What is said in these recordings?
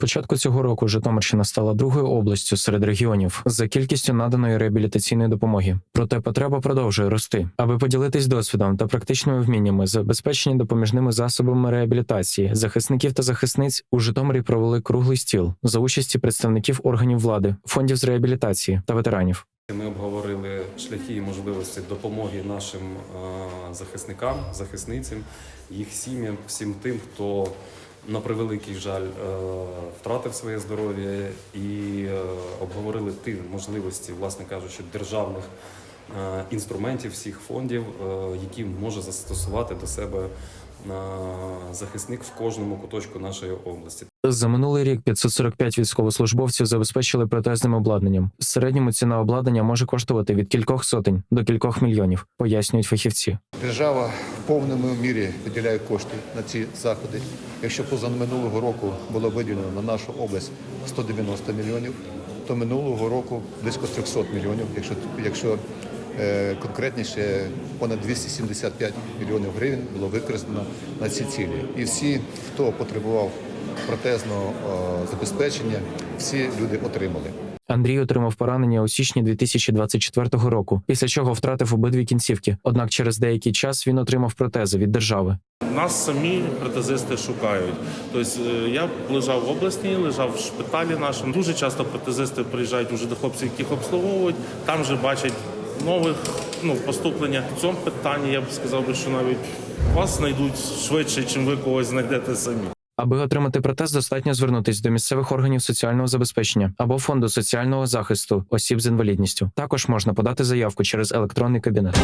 Початку цього року Житомирщина стала другою областю серед регіонів за кількістю наданої реабілітаційної допомоги. Проте потреба продовжує рости. Аби поділитись досвідом та практичними вміннями, забезпечені допоміжними засобами реабілітації захисників та захисниць у Житомирі провели круглий стіл за участі представників органів влади, фондів з реабілітації та ветеранів. Ми обговорили шляхи і можливості допомоги нашим е, захисникам, захисницям, їх сім'ям, всім тим, хто на превеликий жаль е, втратив своє здоров'я, і е, обговорили ті можливості, власне кажучи, державних е, інструментів всіх фондів, які може застосувати до себе захисник в кожному куточку нашої області. За минулий рік 545 військовослужбовців забезпечили протезним обладнанням. В середньому ціна обладнання може коштувати від кількох сотень до кількох мільйонів, пояснюють фахівці. Держава в повному мірі виділяє кошти на ці заходи. Якщо позаминулого року було виділено на нашу область 190 мільйонів, то минулого року близько 300 мільйонів, якщо, якщо конкретніше, понад 275 мільйонів гривень було використано на ці цілі. І всі, хто потребував протезного е, забезпечення, всі люди отримали. Андрій отримав поранення у січні 2024 року, після чого втратив обидві кінцівки. Однак через деякий час він отримав протези від держави. Нас самі протезисти шукають. Тобто е, я лежав в обласній, лежав в шпиталі нашому. Дуже часто протезисти приїжджають уже до хлопців, яких обслуговують. Там вже бачать нових ну, поступлення. В цьому питанні я б сказав би, що навіть вас знайдуть швидше, чим ви когось знайдете самі. Аби отримати протез, достатньо звернутися до місцевих органів соціального забезпечення або фонду соціального захисту осіб з інвалідністю. Також можна подати заявку через електронний кабінет.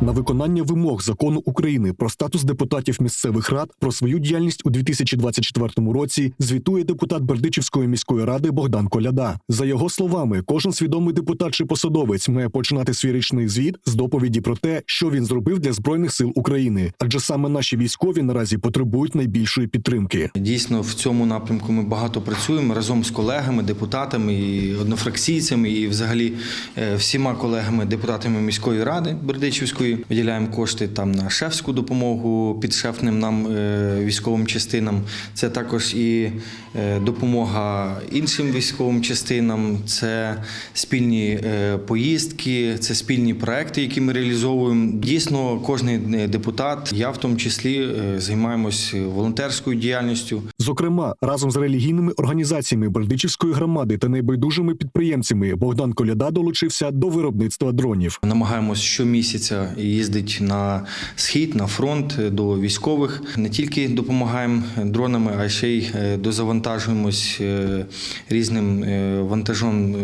На виконання вимог закону України про статус депутатів місцевих рад про свою діяльність у 2024 році звітує депутат Бердичівської міської ради Богдан Коляда. За його словами, кожен свідомий депутат чи посадовець має починати свій річний звіт з доповіді про те, що він зробив для збройних сил України, адже саме наші військові наразі потребують найбільшої підтримки. Дійсно, в цьому напрямку ми багато працюємо разом з колегами, депутатами і однофракційцями, і взагалі е, всіма колегами, депутатами міської ради Бердичівської. Виділяємо кошти там на шефську допомогу підшефним нам е, військовим частинам. Це також і е, допомога іншим військовим частинам, це спільні е, поїздки, це спільні проекти, які ми реалізовуємо. Дійсно, кожен депутат, я в тому числі займаємось волонтерською діяльністю. Зокрема, разом з релігійними організаціями Бердичівської громади та найбайдужими підприємцями Богдан Коляда долучився до виробництва дронів. Намагаємось щомісяця їздити на схід, на фронт до військових. Не тільки допомагаємо дронами, а ще й е, дозавантажуємось е, різним е, вантажом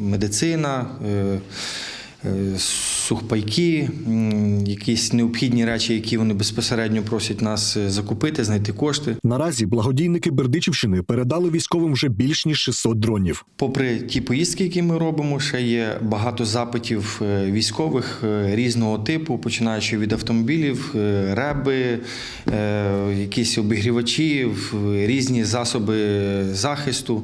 медицина. Сухпайки, якісь необхідні речі, які вони безпосередньо просять нас е, закупити, знайти кошти. Наразі благодійники Бердичівщини передали військовим вже більш ніж 600 дронів. Попри ті поїздки, які ми робимо, ще є багато запитів е, військових е, різного типу, починаючи від автомобілів, реби, якісь обігрівачі, різні засоби захисту.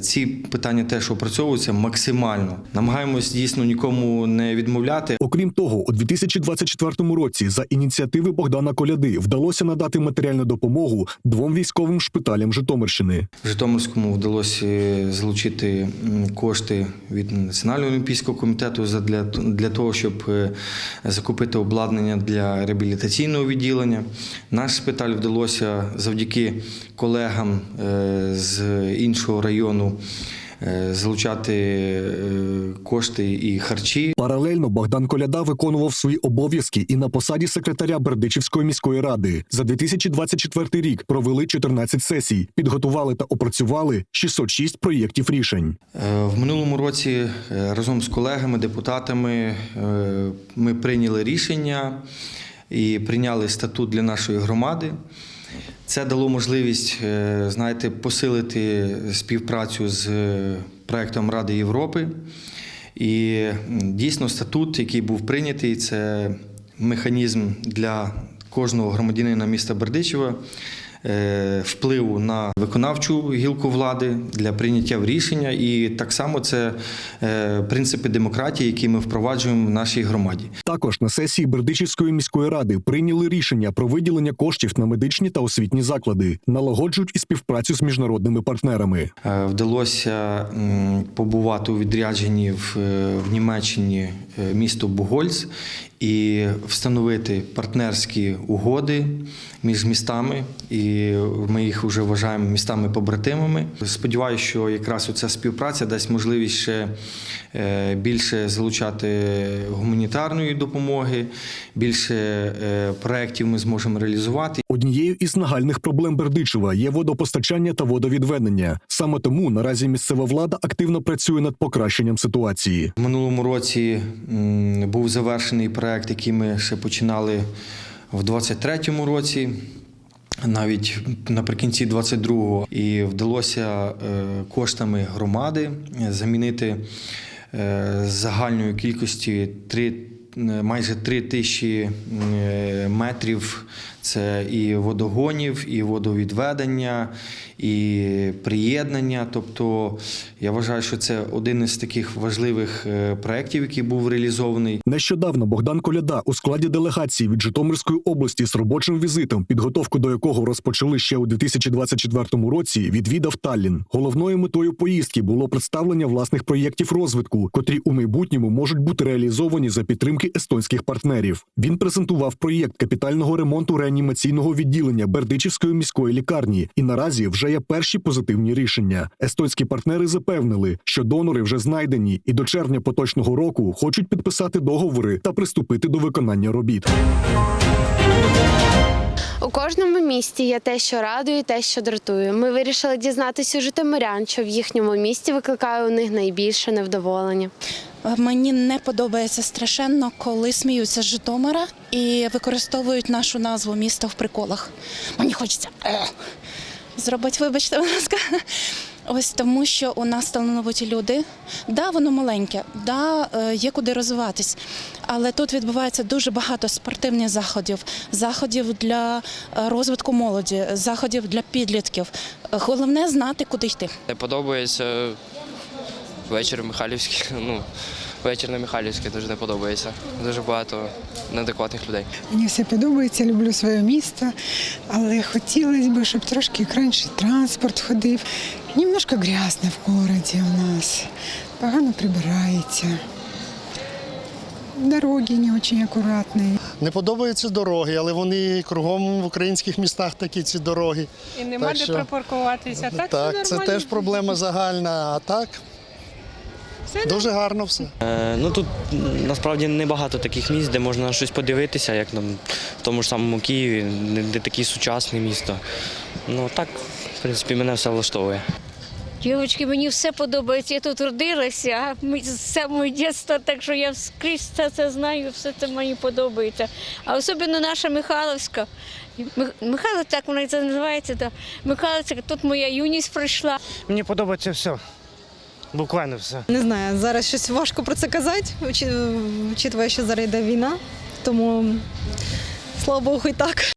Ці питання теж опрацьовуються максимально. Намагаємось дійсно нікому не відмовляти. Окрім того, у 2024 році за ініціативи Богдана Коляди вдалося надати матеріальну допомогу двом військовим шпиталям Житомирщини. В Житомирському вдалося залучити кошти від Національного олімпійського комітету для, для того, щоб е, закупити обладнання для реабілітаційного відділення. Наш шпиталь вдалося завдяки колегам е, з іншого району залучати е, кошти і харчі. Паралельно Богдан Коляда виконував свої обов'язки і на посаді секретаря Бердичівської міської ради. За 2024 рік провели 14 сесій, підготували та опрацювали 606 проєктів рішень. Е, В минулому році е, разом з колегами, депутатами е, ми прийняли рішення і прийняли статут для нашої громади. Це дало можливість, е, знаєте, посилити співпрацю з е, проектом Ради Європи. І дійсно статут, який був прийнятий, це механізм для кожного громадянина міста Бердичева впливу на виконавчу гілку влади для прийняття рішення. І так само це е, принципи демократії, які ми впроваджуємо в нашій громаді. Також на сесії Бердичівської міської ради прийняли рішення про виділення коштів на медичні та освітні заклади, налагоджують і співпрацю з міжнародними партнерами. Е, Вдалося побувати у відрядженні в, е, Німеччині е, місто Бугольц і встановити партнерські угоди між містами, і ми їх вже вважаємо містами-побратимами. Сподіваюся, що якраз оця співпраця дасть можливість ще е, більше залучати гуманітарної допомоги, більше е, проєктів ми зможемо реалізувати. Однією із нагальних проблем Бердичева є водопостачання та водовідведення. Саме тому наразі місцева влада активно працює над покращенням ситуації. В минулому році був завершений проект, який ми ще починали в 23-му році. Навіть наприкінці 22-го і вдалося е, коштами громади е, замінити е, загальної кількості 3, майже 3 тисячі е, метрів. Це і водогонів, і водовідведення, і приєднання. Тобто я вважаю, що це один із таких важливих е, проєктів, який був реалізований. Нещодавно Богдан Коляда у складі делегації від Житомирської області з робочим візитом, підготовку до якого розпочали ще у 2024 році, відвідав Таллін. Головною метою поїздки було представлення власних проєктів розвитку, котрі у майбутньому можуть бути реалізовані за підтримки естонських партнерів. Він презентував проєкт капітального ремонту реанімаційного відділення Бердичівської міської лікарні, і наразі вже є перші позитивні рішення. Естонські партнери запевнили, що донори вже знайдені, і до червня поточного року хочуть підписати договори та приступити до виконання робіт. У кожному місті є те, що радує, те, що дратує. Ми вирішили дізнатися у житомирян, що в їхньому місті викликає у них найбільше невдоволення. Мені не подобається страшенно, коли сміються з Житомира і використовують нашу назву міста в приколах. Мені хочеться е, зробити, вибачте, будь ласка. Ось тому, що у нас талановиті люди. Да, воно маленьке, да, е, є куди розвиватись. Але тут відбувається дуже багато спортивних заходів, заходів для е, розвитку молоді, заходів для підлітків. Головне знати, куди йти. Подобається вечір Михайлівський. Ну, вечір на Михайлівській дуже не подобається. Дуже багато неадекватних людей. Мені все подобається, люблю своє місто, але хотілося б, щоб трошки краще транспорт ходив. Немножко грязно в городі у нас, погано прибирається. Дороги не дуже акуратні. Не подобаються дороги, але вони кругом в українських містах такі ці дороги. І нема Так де що- припаркуватися. Так, так все це теж проблема загальна. А так дуже гарно все. Е, Ну тут насправді небагато таких місць, де можна щось подивитися, як там в тому ж самому Києві, не таке сучасне місто. Ну так, в принципі, мене все влаштовує. Дівчатки, мені все подобається. Я тут родилася ми з самого дитинства, так що я скрізь це, це знаю, все це мені подобається. А особливо наша Михайловська. Михайло, так вона і це називається. Да. Михайловська, тут моя юність пройшла. Мені подобається все. Буквально все. Не знаю, зараз щось важко про це казати, учитывая, що зараз йде війна. Тому слава Богу, і так.